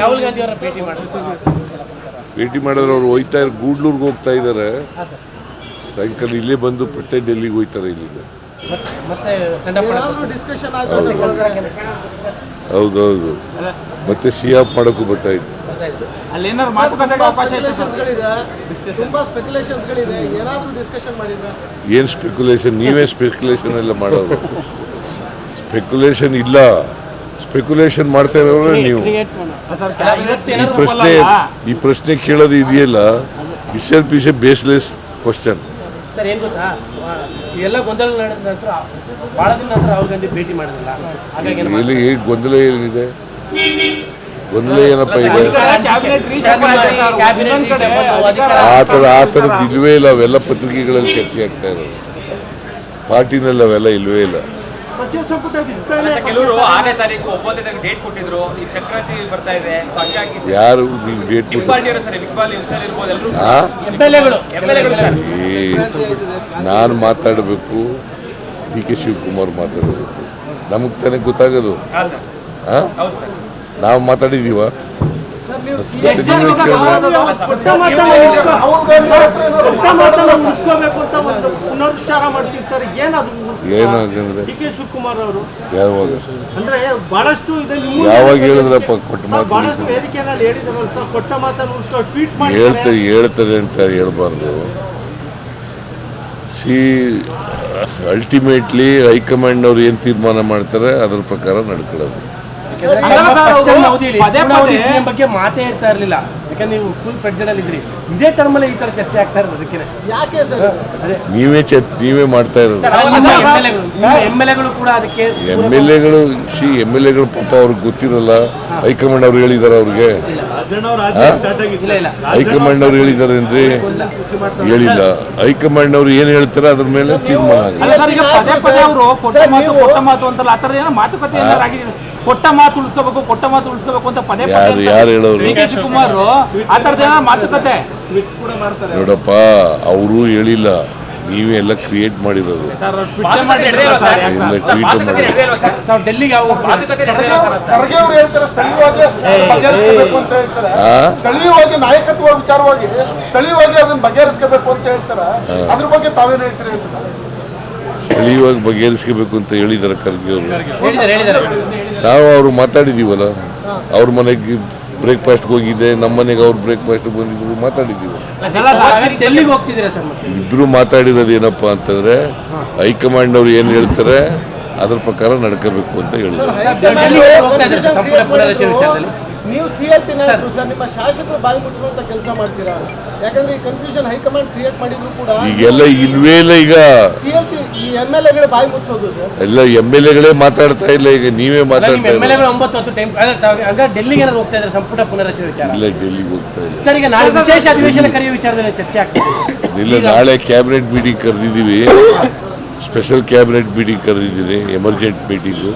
ರಾಹುಲ್ ಗಾಂಧಿ ಅವರ ಭೇಟಿ ಮಾಡಿದ್ರು. ಭೇಟಿ ಮಾಡಿದ್ರೆ ಅವ್ರು ಹೋಯ್ತಾ ಇರೋ ಗೂಡ್ಲೂರ್ಗೆ ಹೋಗ್ತಾ ಇದ್ದಾರೆ ಸಾಯಂಕಾಲ ಇಲ್ಲೇ ಬಂದು ಪಟ್ಟೆ ಡೆಲ್ಲಿಗೆ ಹೋಯ್ತಾರೆ ಇಲ್ಲಿಂದ. ಹೌದೌದು. ಮತ್ತೆ ಸಿ ಆಫ್ ಮಾಡೋಕ್ಕೂ ಬರ್ತಾ ಇತ್ತು ಅಲ್ಲಿ ಏನಾದ್ರು ಮಾತುಕತೆಗೆ ಅವಕಾಶ ಇದೆ ಸರ್? ಸ್ಪೆಕ್ಯುಲೇಷನ್ಸ್ಗಳಿದೆ ತುಂಬಾ ಏನಾದರೂ ಡಿಸ್ಕಷನ್ ಮಾಡಿದ್ರೆ. ಏನು ಸ್ಪೆಕ್ಯುಲೇಷನ್ ನೀವೇ ಸ್ಪೆಕ್ಯುಲೇಷನ್ ಎಲ್ಲ ಮಾಡೋದು ಸ್ಪೆಕ್ಯುಲೇಷನ್ ಇಲ್ಲ. ಸ್ಪೆಕ್ಯುಲೇಷನ್ ಮಾಡ್ತಾ ಇರೋ ನೀವು. ಈ ಪ್ರಶ್ನೆ ಈ ಪ್ರಶ್ನೆ ಕೇಳೋದು ಇದೆಯಲ್ಲ? Is a baseless question sir ಏನು ಗೊತ್ತಾ? ಆ, ಎಲ್ಲ ಗೊಂದಲ ನಡೆದ ನಂತರ ಭಾಳ ದಿನ ನಂತರ ರಾಹುಲ್ ಗಾಂಧಿ ಭೇಟಿ ಮಾಡಿದ್ರಲ್ಲ ಹಾಗಾಗಿ ಏನು ಎಲ್ಲಿ ಹೇಗೆ ಗೊಂದಲ ಏನಿದೆ? ಗೊಂದಲ ಏನಪ್ಪ ಇದೆ? ಆ ಥರ ಆ ಥರದ್ದು ಇಲ್ವೇ ಇಲ್ಲ ಅವೆಲ್ಲ ಪತ್ರಿಕೆಗಳಲ್ಲಿ ಚರ್ಚೆ ಆಗ್ತಾ ಇರೋದು. ಪಾರ್ಟಿನಲ್ಲಿ ಅವೆಲ್ಲ ಇಲ್ವೇ ಇಲ್ಲ. ಸಚಿವ ಸಂಪುಟ ವಿಸ್ತರಣೆ ಕೆಲವರು ಆರನೇ ತಾರೀಕು ಒಂಬತ್ತನೇ ತಾರೀಕು ಡೇಟ್ ಕೊಟ್ಟಿದ್ರು ಈ ಚಕ್ರವರ್ತಿ ಬರ್ತಾ ಇದೆ ಸೊ ಹಂಗಾಗಿ ಯಾರು ನೀವು ಡೇಟ್ ಬಿಗ್ ಸರ್ ಬಿಗ್ ಬಾಲ್ ವಿಷಯ ಇರ್ಬೋದು ಎಲ್ಲರೂ ಎಂಎಲ್ಎಗಳು ಎಂ ಎಲ್ ಎಗಳು ಎಂ ಎಲ್ ಎಗಳು ಸರ್. ನಾನು ಮಾತಾಡಬೇಕು ಡಿ ಕೆ ಶಿವಕುಮಾರ್ ಮಾತಾಡಬೇಕು. ನಮಗೆ ತಾನೇ ಗೊತ್ತಾಗೋದು. ಹಾಂ ಸರ್. ಹೌದು ಸರ್. ನಾವು ಮಾತಾಡಿದೀವ? ಉಳಿಸ್ಕೋಬೇಕು ಅಂತ ಒಂದು ಪುನರುಚ್ಚಾರ ಮಾಡ್ತಿರ್ತಾರೆ ಏನದು ಏನಾಗಂದ್ರೆ ಡಿ ಕೆ ಶಿವಕುಮಾರ್ ಅವರು ಯಾವಾಗ ಅಂದ್ರೆ ಬಹಳಷ್ಟು ಇದೆ ಯಾವಾಗ ಹೇಳಿದ್ರಪ್ಪ ಕೊಟ್ಟ ಮಾತು ಬಹಳಷ್ಟು ವೇದಿಕೆಯಲ್ಲಿ ಹೇಳಿದಾರಲ್ಲ ಸರ್ ಕೊಟ್ಟ ಮಾತನ್ನು ಉಳಿಸ್ಕೊ ಟ್ವೀಟ್ ಹೇಳ್ತಾರೆ ಮಾಡಿ ಹೇಳ್ತಾರೆ ಅಂತ ಹೇಳ್ಬಾರ್ದು ಸಿ ಅಲ್ಟಿಮೇಟ್ಲಿ ಹೈಕಮಾಂಡ್ ಅವ್ರು ಏನು ತೀರ್ಮಾನ ಮಾಡ್ತಾರೆ ಅದ್ರ ಪ್ರಕಾರ ನಡ್ಕೊಳ್ಳೋದು ಪದೇ ಪದೇ ಬಗ್ಗೆ ಮಾತೇ ಇರ್ತಾ ಇರಲಿಲ್ಲ. ಯಾಕಂದ್ರೆ ನೀವು ಫುಲ್ ಪ್ರೆಗ್ನೆಂಟ್ ಅಲ್ಲಿ ಇದ್ರಿ ಇದೇ ಟರ್ಮಲ್ಲಿ ಈ ತರ ಚರ್ಚೆ ಆಗ್ತಾ ಇರೋದು ಅದಕ್ಕೆ ಯಾಕೆ ಸರ್? ನೀವೇ ಚ ನೀವೇ ಮಾಡ್ತಾ ಇರೋದು. ಎಂ ಎಲ್ ಎಗಳು ಕೂಡ ಅದಕ್ಕೆ ಎಂ ಎಲ್ ಎಗಳು ಸಿ ಎಂ ಎಲ್ ಎಗಳು ಪಾಪ ಅವ್ರಿಗೆ ಗೊತ್ತಿರಲ್ಲ. ಹೈಕಮಾಂಡ್ ಅವ್ರು ಹೇಳಿದಾರೆ ಅವ್ರಿಗೆ. ಇಲ್ಲ ಇಲ್ಲ. ಹೈಕಮಾಂಡ್ ಅವ್ರು ಹೇಳಿದಾರೇನ್ರಿ ಹೇಳಿಲ್ಲ. ಹೈಕಮಾಂಡ್ ಅವ್ರು ಏನ್ ಹೇಳ್ತಾರೆ ಅದ್ರ ಮೇಲೆ ತೀರ್ಮಾನ ಆಗಿದೆ? ಕೊಟ್ಟ ಮಾತು ಉಳಿಸ್ಕೋಬೇಕು ಕೊಟ್ಟ ಮಾತು ಉಳಿಸ್ಕೋಬೇಕು ಅಂತ ಪದೇ ಯಾರು ಪದೇ ಯಾರು ಹೇಳೋರು? ಡಿ ಕೆ ಶಿವಕುಮಾರ್ ಆ ಥರದ ಏನೋ ಮಾತುಕತೆ. ನೋಡಪ್ಪ ಅವರು ಹೇಳಿಲ್ಲ. ನೀವೇ ಎಲ್ಲ ಕ್ರಿಯೇಟ್ ಮಾಡಿರೋದು. ಟ್ವೀಟ್ ಮಾಡಿ ಡೆಲ್ಲಿಗೆ ಖರ್ಗೆ ಅವರು ಹೇಳ್ತಾರೆ ಸ್ಥಳೀಯವಾಗಿ ಬಗೆಹರಿಸಬೇಕು ಅಂತ ಹೇಳ್ತಾರೆ. ಆ? ಸ್ಥಳೀಯವಾಗಿ ನಾಯಕತ್ವ ವಿಚಾರವಾಗಿ ಸ್ಥಳೀಯವಾಗಿ ಅದನ್ನ ಬಗೆಹರಿಸ್ಕೋಬೇಕು ಅಂತ ಹೇಳ್ತಾರೆ. ಅದ್ರ ಬಗ್ಗೆ ತಾವೇನು ಹೇಳ್ತೀರಿ ಅಂತ ಸರ್? ಸ್ಥಳೀಯವಾಗಿ ಬಗೆಹರಿಸ್ಕೋಬೇಕು ಅಂತ ಹೇಳಿದಾರೆ ಖರ್ಗೆ ಅವರು. ಹೇಳಿದ್ದಾರೆ ಹೇಳಿದ್ದಾರೆ. ನಾವು ಅವರು ಮಾತಾಡಿದ್ದೀವಲ್ಲ ಅವ್ರ ಮನೆಗೆ ಬ್ರೇಕ್ಫಾಸ್ಟ್ಗೆ ಹೋಗಿದ್ದೆ ನಮ್ಮ ಮನೆಗೆ ಅವ್ರು ಬ್ರೇಕ್ಫಾಸ್ಟ್ ಬಂದಿದ್ರು ಮಾತಾಡಿದ್ದೀವಿ ಇಬ್ರು ಮಾತಾಡಿರೋದು ಏನಪ್ಪ ಅಂತಂದ್ರೆ ಹೈಕಮಾಂಡ್ ಅವರು ಏನು ಹೇಳ್ತಾರೆ ಅದ್ರ ಪ್ರಕಾರ ನಡ್ಕೋಬೇಕು ಅಂತ ಹೇಳಿದ್ರು. ನೀವು ಸಿ ಎಲ್ ಪಿ ನಾಯಕರು ಸರ್ ನಿಮ್ಮ ಶಾಸಕರು ಬಾಯಿ ಮುಚ್ಚುವಂತ ಕೆಲಸ ಮಾಡ್ತೀರಾ? ಯಾಕಂದ್ರೆ ಈ ಕನ್ಫ್ಯೂಷನ್ ಹೈಕಮಾಂಡ್ ಕ್ರಿಯೇಟ್ ಮಾಡಿದ್ರು ಕೂಡ ಈಗೆಲ್ಲ ಇಲ್ವೇ ಇಲ್ಲ ಈಗ ಸಿ ಎಲ್ ಪಿ ಈ ಎಂ ಎಲ್ ಎಗಳು ಬಾಯಿ ಮುಚ್ಚೋದು ಸರ್. ಎಲ್ಲ ಎಂ ಎಲ್ ಎಗಳೇ ಮಾತಾಡ್ತಾ ಇಲ್ಲ ಈಗ ನೀವೇ ಮಾತಾಡ್ತಾ ಎಂ ಎಲ್ ಇಲ್ಲ ಎಗಳು ಒಂಬತ್ತು ಹತ್ತು ಟೈಮ್ ಹಂಗ ಡೆಲ್ಲಿಗೆ ಹೋಗ್ತಾ ಇದ್ದಾರೆ ಸಂಪುಟ ಪುನರಚನೆ ವಿಚಾರ. ಇಲ್ಲ ಡೆಲ್ಲಿಗೆ ಹೋಗ್ತಾ ಇಲ್ಲ. ಸರ್ ಈಗ ನಾಳೆ ವಿಶೇಷ ಅಧಿವೇಶನ ಕರೆಯುವ ವಿಚಾರದಲ್ಲಿ ಚರ್ಚೆ ಆಗ್ತಿದೆ. ಇಲ್ಲ ನಾಳೆ ಕ್ಯಾಬಿನೆಟ್ ಮೀಟಿಂಗ್ ಕರೆದಿದ್ದೀವಿ. ಸ್ಪೆಷಲ್ ಕ್ಯಾಬಿನೆಟ್ ಮೀಟಿಂಗ್ ಕರೆದಿದ್ದೀನಿ ಎಮರ್ಜೆಂಟ್ ಮೀಟಿಂಗು